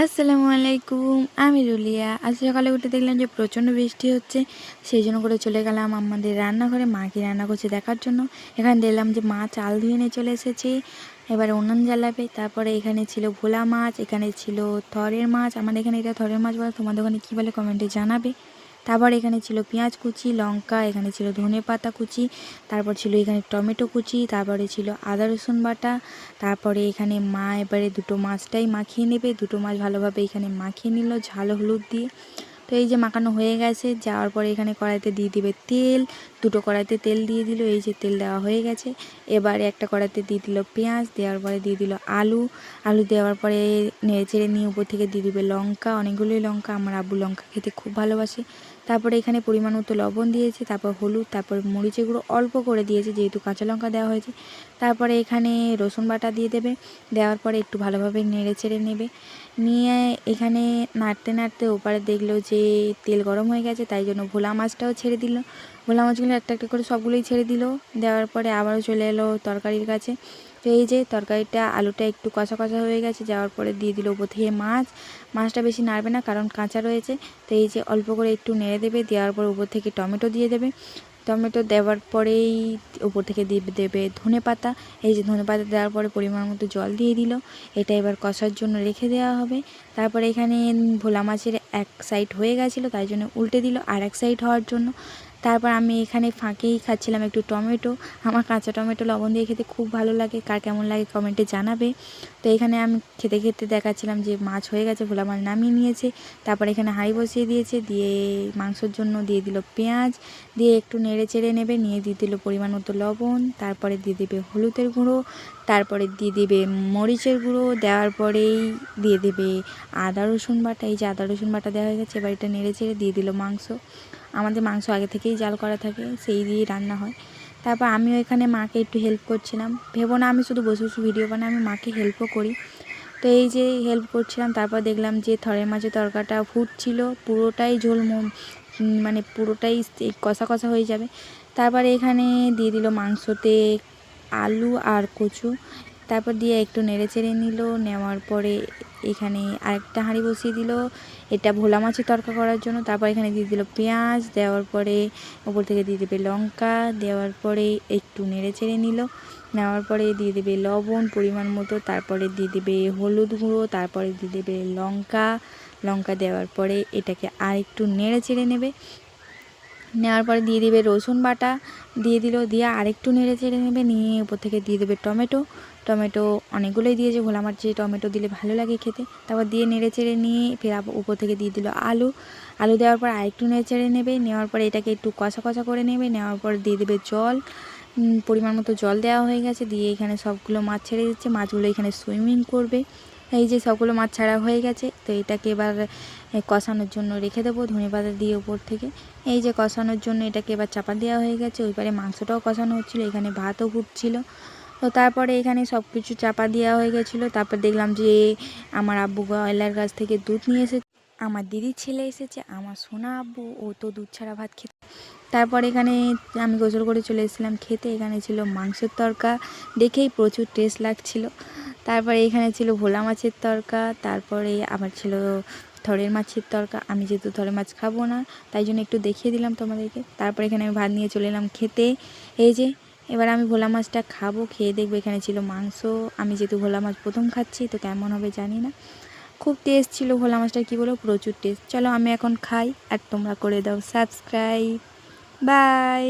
আসসালামু আলাইকুম, আমি রুলিয়া। আজ সকালে উঠে দেখলাম যে প্রচণ্ড বৃষ্টি হচ্ছে, সেই জন্য করে চলে গেলাম আমাদের রান্নাঘরে মা কি রান্না করছে দেখার জন্য। এখানে দেখলাম যে মা চাল ধুয়ে নিয়ে চলে এসেছে, এবারে উনুন জ্বালাবে। তারপরে এখানে ছিল ভোলা মাছ, এখানে ছিল থরের মাছ। আমাদের এখানে এটা থরের মাছ বলে, তোমাদের ওখানে কী বলে কমেন্টে জানাবে। তারপর এখানে ছিল পেঁয়াজ কুচি, লঙ্কা, এখানে ছিল ধনে পাতা কুচি, তারপর ছিল এখানে টমেটো কুচি, তারপরে ছিল আদা রসুন বাটা, তারপরে এখানে মা এবারে দুটো মাছটাই মাখিয়ে নেবে, দুটো মাছ ভালোভাবে এখানে মাখিয়ে নিল ঝাল হলুদ দিয়ে। তো এই যে মাখানো হয়ে গেছে, যাওয়ার পরে এখানে কড়াইতে দিয়ে দিবে তেল দুটো কড়াইতে তেল দিয়ে দিল, এই যে তেল দেওয়া হয়ে গেছে। এবারে একটা কড়াইতে দিয়ে দিল পেঁয়াজ, দেওয়ার পরে দিয়ে দিল আলু। আলু দেওয়ার পরে নেড়ে চেড়ে নিয়ে উপর থেকে দিয়ে দিবে লঙ্কা। অনেকগুলোই লঙ্কা, আমার আব্বু লঙ্কা খেতে খুব ভালোবাসে। তারপরে এখানে পরিমাণ মতো লবণ দিয়েছে, তারপর হলুদ, তারপর মরিচের গুঁড়ো অল্প করে দিয়েছে, যেহেতু কাঁচা লঙ্কা দেওয়া হয়েছে। তারপরে এখানে রসুন বাটা দিয়ে দেবে। দেওয়ার পরে একটু ভালোভাবে নেড়ে চেড়ে নেবে। নিয়ে এখানে নাড়তে নাড়তে ওপারে দেখল যে তেল গরম হয়ে গেছে, তাই জন্য ভোলা মাছটাও ছেড়ে দিল। ভোলা মাছগুলো একটা একটা করে সবগুলোই ছেড়ে দিল। দেওয়ার পরে আবারও চলে এলো তরকারির কাছে। তো এই যে তরকারিটা, আলুটা একটু কষা কষা হয়ে গেছে, যাওয়ার পরে দিয়ে দিল উপর থেকে মাছ। মাছটা বেশি নাড়বে না, কারণ কাঁচা রয়েছে। তো এই যে অল্প করে একটু নেড়ে দেবে, দেওয়ার পর উপর থেকে টমেটো দিয়ে দেবে। টমেটো দেওয়ার পরেই উপর থেকে দিয়ে দেবে ধনে পাতা। এই যে ধনে পাতা দেওয়ার পরে পরিমাণ মতো জল দিয়ে দিল। এটা এবার কষার জন্য রেখে দেওয়া হবে। তারপরে এখানে ভোলা মাছের এক সাইড হয়ে গেছিল, তাই জন্য উল্টে দিল। আর এক সাইড হওয়ার জন্য তারপর আমি এখানে ফাঁকেই খাচ্ছিলাম একটু টমেটো। আমার কাঁচা টমেটো লবণ দিয়ে খেতে খুব ভালো লাগে। কার কেমন লাগে কমেন্টে জানাবে। তো এখানে আমি খেতে খেতে দেখাচ্ছিলাম যে মাছ হয়ে গেছে, ভোলা মাছ নামিয়ে নিয়েছে। তারপর এখানে হাঁড়ি বসিয়ে দিয়েছে, দিয়ে মাংসর জন্য দিয়ে দিল পেঁয়াজ। দিয়ে একটু নেড়ে চেড়ে নেবে, নিয়ে দিয়ে দিল পরিমাণ মতো লবণ। তারপরে দিয়ে দেবে হলুদের গুঁড়ো। তারপরে দিয়ে দেবে মরিচের গুঁড়ো। দেওয়ার পরেই দিয়ে দেবে আদা রসুন বাটা। এই যে আদা রসুন বাটা দেওয়া হয়ে গেছে, এবার এটা নেড়ে চেড়ে দিয়ে দিল মাংস। আমাদের মাংস আগে থেকেই জাল করা থাকে, সেই দিয়েই রান্না হয়। তারপর আমিও এখানে মাকে একটু হেল্প করছিলাম। ভেবো না আমি শুধু বসে বসে ভিডিও বানাই, আমি মাকে হেল্পও করি। তো এই যে হেল্প করছিলাম, তারপর দেখলাম যে থরের মাঝে তরকাটা ফুটছিল, পুরোটাই ঝোল মানে পুরোটাই কষা কষা হয়ে যাবে। তারপরে এখানে দিয়ে দিল মাংসতে আলু আর কচু। তারপর দিয়ে একটু নেড়ে চেড়ে নিল, নেওয়ার পরে এখানে আরেকটা হাঁড়ি বসিয়ে দিল, এটা ভোলা মাছের তরকা করার জন্য, তারপর এখানে দিয়ে দিল পেঁয়াজ, দেওয়ার পরে ওপর থেকে দিয়ে দেবে লঙ্কা, দেওয়ার পরে একটু নেড়ে চেড়ে নিল, নেওয়ার পরে দিয়ে দেবে লবণ পরিমাণ মতো, তারপরে দিয়ে দেবে হলুদ গুঁড়ো, তারপরে দিয়ে দেবে লঙ্কা লঙ্কা দেওয়ার পরে এটাকে আর একটু নেড়ে চেড়ে নেবে, নেওয়ার পরে দিয়ে দেবে রসুন বাটা, দিয়ে দিল, দিয়ে আরেকটু নেড়ে চেড়ে নেবে, নিয়ে উপর থেকে দিয়ে দেবে টমেটো টমেটো অনেকগুলোই দিয়েছে, ভোলা মাছ টমেটো দিলে ভালো লাগে খেতে। তারপর দিয়ে নেড়ে চেড়ে নিয়ে ফের উপর থেকে দিয়ে দিল আলু। আলু দেওয়ার পর আরেকটু নেড়ে চেড়ে নেবে, নেওয়ার পরে এটাকে একটু কষা কষা করে নেবে, নেওয়ার পর দিয়ে দেবে জল। পরিমাণ মতো জল দেওয়া হয়ে গেছে, দিয়ে এখানে সবগুলো মাছ ছেড়ে দিচ্ছে, মাছগুলো এখানে সুইমিং করবে। এই যে সবগুলো মাছ ছাড়া হয়ে গেছে, তো এটাকে এবার কষানোর জন্য রেখে দেবো ধনে পাতা দিয়ে উপর থেকে। এই যে কষানোর জন্য এটাকে এবার চাপা দেওয়া হয়ে গেছে ওই পারে মাংসটাও কষানো হচ্ছিল, এখানে ভাতও ফুটছিল। তো তারপরে এখানে সব কিছু চাপা দেওয়া হয়ে গেছিল। তারপর দেখলাম যে আমার আব্বু গয়লার কাছ থেকে দুধ নিয়ে এসেছে। আমার দিদির ছেলে এসেছে, আমার সোনা আব্বু, ও তো দুধ ছাড়া ভাত খেতে। তারপর এখানে আমি গোসল করে চলে এসেছিলাম খেতে। এখানে ছিল মাংসের তরকা, দেখেই প্রচুর টেস্ট লাগছিল। তারপরে এখানে ছিল ভোলা মাছের তরকা, তারপরে আবার ছিল থরের মাছের তরকা। আমি যেহেতু থরের মাছ খাব না, তাই জন্য একটু দেখিয়ে দিলাম তোমাদেরকে। তারপরে এখানে আমি ভাত নিয়ে চলে এলাম খেতে। এই যে এবার আমি ভোলা মাছটা খাব, খেয়ে দেখব এখানে ছিল মাংস। আমি যেহেতু ভোলা মাছ প্রথম খাচ্ছি, তো কেমন হবে জানি না। খুব টেস্ট ছিল ভোলা মাছটা কী বলো প্রচুর টেস্ট চলো আমি এখন খাই, আর তোমরা করে দাও সাবস্ক্রাইব বাই